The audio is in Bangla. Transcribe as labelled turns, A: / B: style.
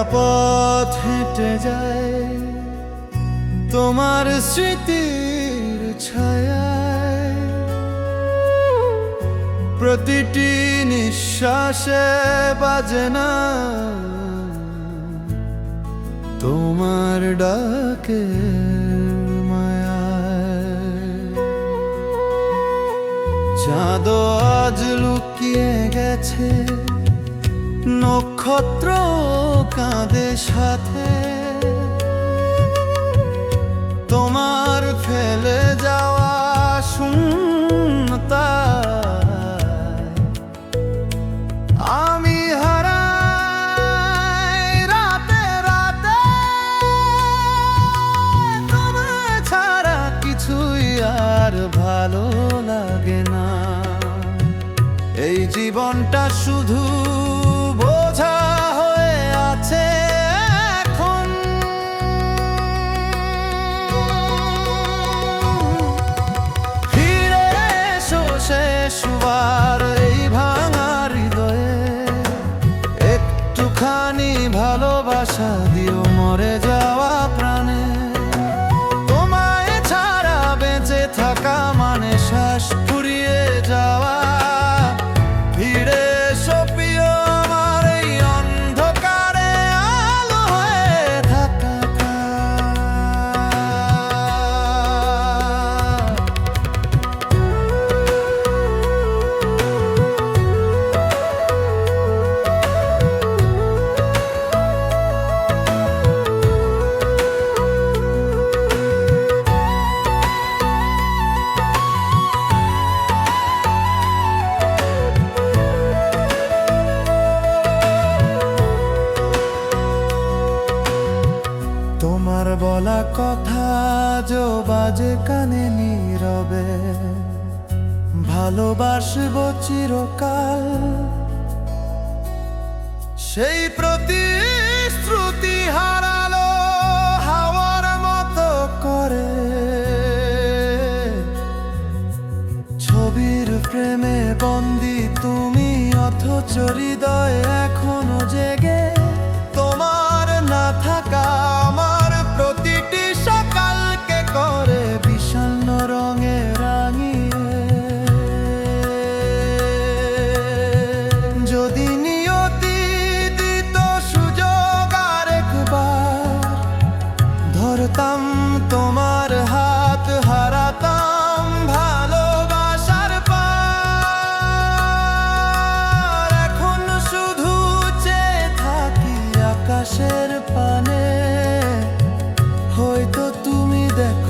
A: একা পথ হেঁটে যায়। তোমার স্মৃতির ছায়ায় প্রতিটি নিঃশ্বাসে বাজে না। তোমার ডাকে চাঁদ আজ লুকিয়ে গেছে, নক্ষত্র কাঁদে সাথে। তোমার ফেলে যাওয়া শূন্যতা। আমি হারাই রাতে রাতে। তোমায় ছাড়া কিছুই আর ভালো লাগে না। এই জীবনটা শুধু বলা কথা যো বাজে কানে নীরবে। ভালোবাসব চিরকাল। সেই প্রতিশ্রুতি হারালো হাওয়ার মতো করে। ছবির প্রেমে বন্দি তুমি, অথচ হৃদয় এখনও জেগে